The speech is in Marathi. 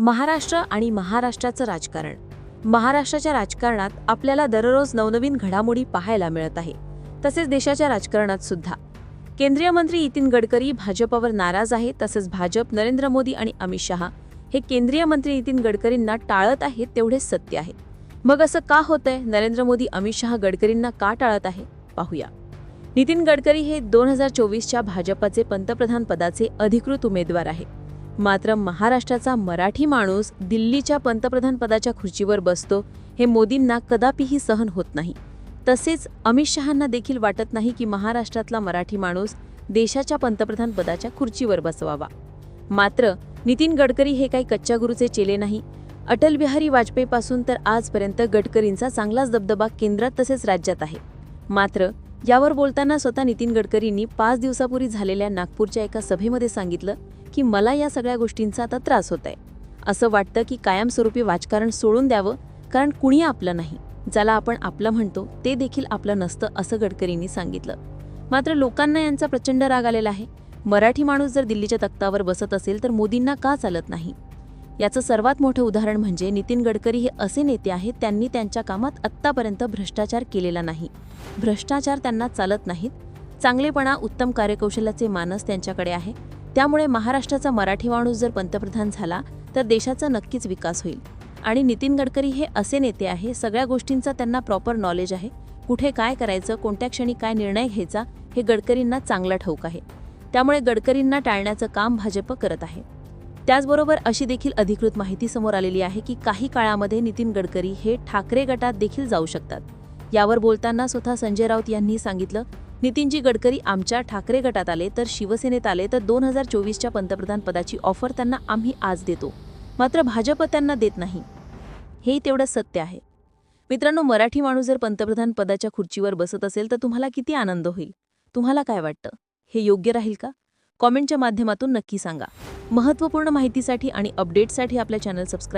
महाराष्ट्र आणि महाराष्ट्राचं राजकारण. महाराष्ट्राच्या राजकारणात आपल्याला दररोज नवनवीन घडामोडी पाहायला मिळत आहे. तसेच देशाच्या राजकारणात सुद्धा. केंद्रीय मंत्री नितीन गडकरी भाजपवर नाराज आहे तसेच भाजप नरेंद्र मोदी आणि अमित शहा हे केंद्रीय मंत्री नितीन गडकरींना टाळत आहेत तेवढेच सत्य आहे. मग असं का होतंय? नरेंद्र मोदी अमित शहा गडकरींना का टाळत आहे? पाहूया. नितीन गडकरी हे दोन हजार चोवीसच्या भाजपचे पंतप्रधान पदाचे अधिकृत उमेदवार आहे. मात्र महाराष्ट्राचा मराठी माणूस दिल्लीच्या पंतप्रधान पदाच्या खुर्चीवर बसतो हे मोदींना कदापिही सहन होत नाही. तसेच अमित शहांना देखील वाटत नाही की महाराष्ट्रातला मराठी माणूस देशाच्या पंतप्रधान पदाच्या खुर्चीवर बसवावा. मात्र नितीन गडकरी हे काही कच्च्या गुरुचे चेले नाही. अटल बिहारी वाजपेयीपासून तर आजपर्यंत गडकरींचा चांगलाच दबदबा केंद्रात तसेच राज्यात आहे. मात्र यावर बोलताना स्वतः नितीन गडकरींनी पाच दिवसापूर्वी झालेल्या नागपूरच्या एका सभेमध्ये सांगितलं की मला या सगळ्या गोष्टींचा आता त्रास होत आहे असं वाटतं की कायमस्वरूपी वाचकारण सोडून द्यावं कारण कुणी आपलं नाही. ज्याला आपण आपलं म्हणतो ते देखील आपलं नसतं असं गडकरींनी सांगितलं. मात्र लोकांना यांचा प्रचंड राग आलेला आहे. मराठी माणूस जर दिल्लीच्या तख्तावर बसत असेल तर मोदींना का चालत नाही? याचं सर्वात मोठं उदाहरण म्हणजे नितीन गडकरी हे असे नेते आहेत त्यांनी त्यांच्या कामात आत्तापर्यंत भ्रष्टाचार केलेला नाही. भ्रष्टाचार त्यांना चालत नाहीत. चांगलेपणा उत्तम कार्यकौशल्याचे मानस त्यांच्याकडे आहे. त्यामुळे महाराष्ट्राचा मराठी माणूस जर पंतप्रधान झाला तर देशाचा नक्कीच विकास होईल. आणि नितीन गडकरी हे असे नेते आहे सगळ्या गोष्टींचा त्यांना प्रॉपर नॉलेज आहे. कुठे काय करायचं कोणत्या क्षणी काय निर्णय घ्यायचा हे गडकरींना चांगला ठाऊक आहे. त्यामुळे गडकरींना टाळण्याचं काम भाजप करत आहे. त्याचबरोबर अशी देखील अधिकृत माहिती समोर आलेली आहे की काही काळामध्ये नितीन गडकरी हे ठाकरे गटात देखील जाऊ शकतात. यावर बोलताना स्वतः संजय राऊत यांनी सांगितलं नितीनजी गडकरी आमच्या ठाकरे गटात आले तर शिवसेनेत आले तर दोन हजार चोवीसच्या पंतप्रधान पदाची ऑफर त्यांना आम्ही आज देतो. मात्र भाजप त्यांना देत नाही. हेही तेवढं सत्य आहे. मित्रांनो मराठी माणूस जर पंतप्रधान पदाच्या खुर्चीवर बसत असेल तर तुम्हाला किती आनंद होईल? तुम्हाला काय वाटतं? हे योग्य राहील का? कॉमेंटच्या माध्यमातून नक्की सांगा. महत्त्वपूर्ण माहितीसाठी आणि अपडेटसाठी आपल्या चॅनल सबस्क्राईब